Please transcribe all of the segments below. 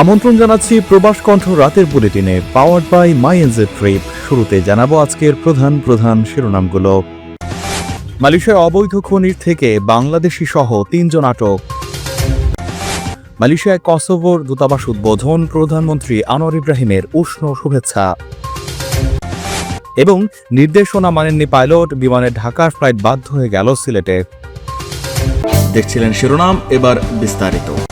আমন্ত্রণ জানাচ্ছি প্রবাস কণ্ঠ রাতের বুলেটিনে powered by my NJ trip শুরুতে জানাব আজকের প্রধান প্রধান শিরোনামগুলো। মালয়েশিয়ার অবৈধ খনির থেকে বাংলাদেশি সহ তিনজন আটক। মালয়েশিয়ায় কসোভোর দূতাবাস উদ্বোধন প্রধানমন্ত্রী আনোয়ার ইব্রাহিমের উষ্ণ শুভেচ্ছা। এবং নির্দেশনা মানেননি পাইলট, বিমানে ঢাকার ফ্লাইট বাধ্য হয়ে গেল সিলেটে। দেখছিলেন শিরোনাম, এবার বিস্তারিত।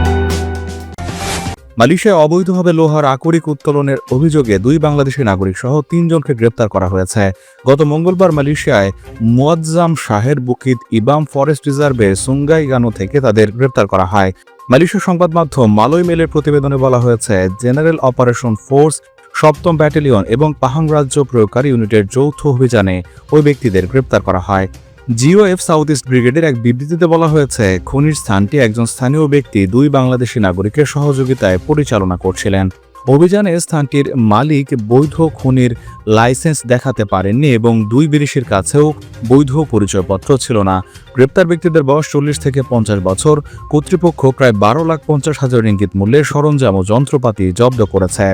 মালয়েশিয়ায় অবৈধভাবে লোহার আকরিক উত্তোলনের অভিযোগে দুই বাংলাদেশি নাগরিক সহ তিনজনকে গ্রেপ্তার করা হয়েছে। গত মঙ্গলবার মালয়েশিয়ায় মুয়াজ্জাম শাহের বুকিত ইবাম ফরেস্ট রিজার্ভের সুঙ্গাইগানো থেকে তাদের গ্রেপ্তার করা হয়। মালয়েশিয়া সংবাদ মাধ্যম মালয় মেলের প্রতিবেদনে বলা হয়েছে, জেনারেল অপারেশন ফোর্স, সপ্তম ব্যাটালিয়ন এবং পাহাং রাজ্য প্রয়োগকারী ইউনিটের যৌথ অভিযানে ওই ব্যক্তিদের গ্রেপ্তার করা হয়। জিওএফ সাউথ ইস্ট ব্রিগেডের এক বিবৃতিতে বলা হয়েছে, খনির স্থানটি একজন স্থানীয় ব্যক্তি দুই বাংলাদেশি নাগরিকের সহযোগিতায় পরিচালনা করছিলেন। অভিযানে স্থানটির মালিক বৈধ খনির লাইসেন্স দেখাতে পারেননি এবং দুই বিদেশির কাছেও বৈধ পরিচয়পত্র ছিল না। গ্রেপ্তার ব্যক্তিদের বয়স চল্লিশ থেকে পঞ্চাশ বছর, কর্তৃপক্ষ প্রায় বারো লাখ পঞ্চাশ হাজার ইঙ্গিত মূল্যের সরঞ্জাম ও যন্ত্রপাতি জব্দ করেছে।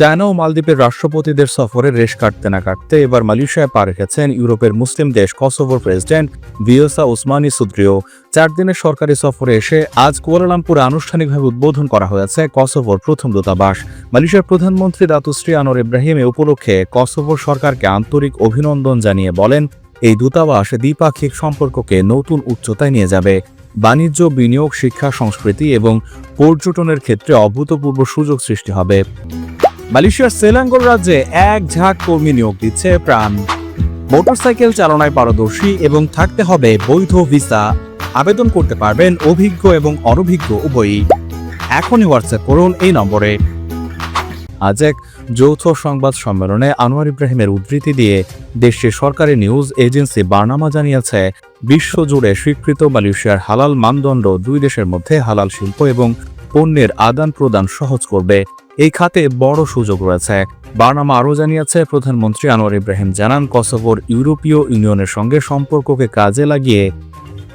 চায়না ও মালদ্বীপের রাষ্ট্রপতিদের সফরে রেশ কাটতে না কাটতে এবার মালয়েশিয়ায় পা রেখেছেন ইউরোপের মুসলিম দেশ কসোভোর প্রেসিডেন্ট ভিওসা ওসমানী সুদ্রিও। চার দিনের সরকারি সফরে এসে আজ কুয়ালালামপুরে আনুষ্ঠানিকভাবে উদ্বোধন করা হয়েছে কসোভোর প্রথম দূতাবাস। মালয়েশিয়ার প্রধানমন্ত্রী দাতুশ্রী আনোয়ার ইব্রাহিম এ উপলক্ষে কসোভোর সরকারকে আন্তরিক অভিনন্দন জানিয়ে বলেন, এই দূতাবাস দ্বিপাক্ষিক সম্পর্ককে নতুন উচ্চতায় নিয়ে যাবে। বাণিজ্য, বিনিয়োগ, শিক্ষা, সংস্কৃতি এবং পর্যটনের ক্ষেত্রে অভূতপূর্ব সুযোগ সৃষ্টি হবে। মালয়েশিয়ার সেলাঙ্গোর রাজ্যে এক ঝাঁক কর্মী নিয়োগ দিচ্ছে প্রাণ। মোটরসাইকেল চালনায় পারদর্শী এবং থাকতে হবে বৈধ ভিসা। আবেদন করতে পারবেন অভিজ্ঞ এবং অনভিজ্ঞ উভয়ই। এখনই হোয়াটসঅ্যাপ করুন এই নম্বরে। আজ এক যৌথ সংবাদ সম্মেলনে আনোয়ার ইব্রাহিমের উদ্ধৃতি দিয়ে দেশের সরকারি নিউজ এজেন্সি বার্নামা জানিয়েছে, বিশ্বজুড়ে স্বীকৃত মালয়েশিয়ার হালাল মানদণ্ড দুই দেশের মধ্যে হালাল শিল্প এবং পণ্যের আদান প্রদান সহজ করবে। এই খাতে বড় সুযোগ রয়েছে। বার্নামা আরও জানিয়েছে, প্রধানমন্ত্রী আনোয়ার ইব্রাহিম জানান, কসোভোর ইউরোপীয় ইউনিয়নের সঙ্গে সম্পর্ককে কাজে লাগিয়ে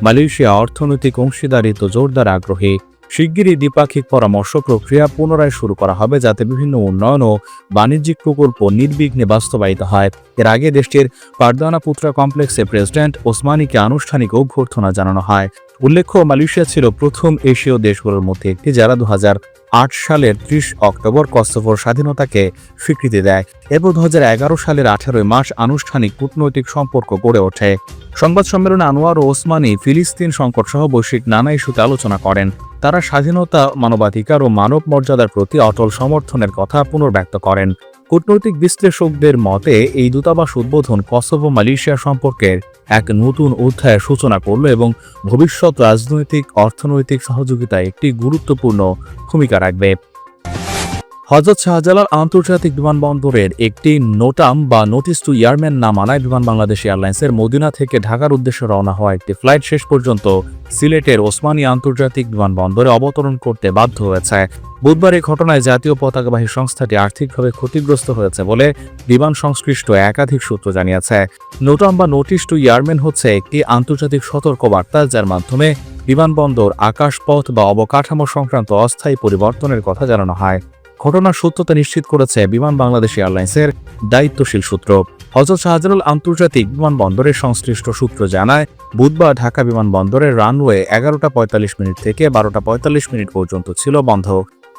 মালয়েশিয়া অর্থনৈতিক অংশীদারিত্ব জোরদার আগ্রহী। শিগগিরই দ্বিপাক্ষিক পরামর্শ প্রক্রিয়া পুনরায় শুরু করা হবে, যাতে বিভিন্ন উন্নয়ন ও বাণিজ্যিক প্রকল্প নির্বিঘ্নে বাস্তবায়িত হয়। এর আগে দেশটির পারদানা পুত্রা কমপ্লেক্সে প্রেসিডেন্ট ওসমানীকে আনুষ্ঠানিক অভ্যর্থনা জানানো হয়। উল্লেখ্য, মালয়েশিয়া ছিল প্রথম এশীয় দেশগুলোর মধ্যে একটি যারা দু সালের ত্রিশ অক্টোবর কসোভোর স্বাধীনতাকে স্বীকৃতি দেয় এরপর দু সালের আঠারোই মাস আনুষ্ঠানিক কূটনৈতিক সম্পর্ক গড়ে ওঠে। সংবাদ সম্মেলনে আনোয়ার ও ওসমানী ফিলিস্তিন সংকট সহ বৈশ্বিক নানা ইস্যুতে আলোচনা করেন। তারা স্বাধীনতা, মানবাধিকার ও মানব মর্যাদার প্রতি অটল সমর্থনের কথা পুনর্ব্যক্ত করেন। কূটনৈতিক বিশ্লেষকদের মতে, এই দূতাবাস উদ্বোধন কসোভো, মালয়েশিয়া সম্পর্কের এক নতুন অধ্যায়ের সূচনা করল এবং ভবিষ্যৎ রাজনৈতিক, অর্থনৈতিক সহযোগিতায় একটি গুরুত্বপূর্ণ ভূমিকা রাখবে। হজরত শাহজালাল আন্তর্জাতিক বিমানবন্দরের একটি নোটাম বা নোটিস টু ইয়ারম্যান না মানায় বিমান বাংলাদেশ এয়ারলাইন্সের মদিনা থেকে ঢাকার উদ্দেশ্যে রওনা হওয়া একটি ফ্লাইট শেষ পর্যন্ত সিলেটের ওসমানী আন্তর্জাতিক বিমানবন্দরে অবতরণ করতে বাধ্য হয়েছে। বুধবার এই ঘটনায় জাতীয় পতাকাবাহী সংস্থাটি আর্থিকভাবে ক্ষতিগ্রস্ত হয়েছে বলে বিমান সংশ্লিষ্ট একাধিক সূত্র জানিয়েছে। নোটাম বা নোটিশ টু ইয়ারম্যান হচ্ছে একটি আন্তর্জাতিক সতর্কবার্তা যার মাধ্যমে বিমানবন্দর, আকাশপথ বা অবকাঠামো সংক্রান্ত অস্থায়ী পরিবর্তনের কথা জানানো হয়। ঘটনার সত্যতা নিশ্চিত করেছে বিমান বাংলাদেশ এয়ারলাইন্সের দায়িত্বশীল সূত্র। হজরত শাহজালাল আন্তর্জাতিক বিমানবন্দরের সংশ্লিষ্ট সূত্র জানায়, বুধবার ঢাকা বিমানবন্দরের রানওয়ে এগারোটা পঁয়তাল্লিশ মিনিট থেকে বারোটা পঁয়তাল্লিশ মিনিট পর্যন্ত ছিল বন্ধ।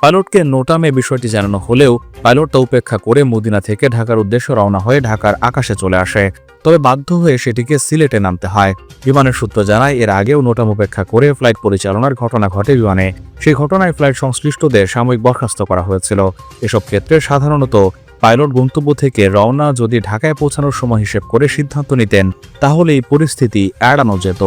পাইলটকে নোটামে বিষয়টি জানানো হলেও পাইলট তা উপেক্ষা করে মদিনা থেকে ঢাকার উদ্দেশ্যে রওনা হয়ে ঢাকার আকাশে চলে আসে। তবে বাধ্য হয়ে সেটিকে সিলেটে নামতে হয়। বিমানের সূত্র জানায়, এর আগেও নোটাম উপেক্ষা করে ফ্লাইট পরিচালনার ঘটনা ঘটে বিমানে। সেই ঘটনায় ফ্লাইট সংশ্লিষ্টদের সাময়িক বরখাস্ত করা হয়েছিল। এসব ক্ষেত্রে সাধারণত পাইলট গন্তব্য থেকে রওনা যদি ঢাকায় পৌঁছানোর সময় হিসেব করে সিদ্ধান্ত নিতেন, তাহলে এই পরিস্থিতি এড়ানো যেত।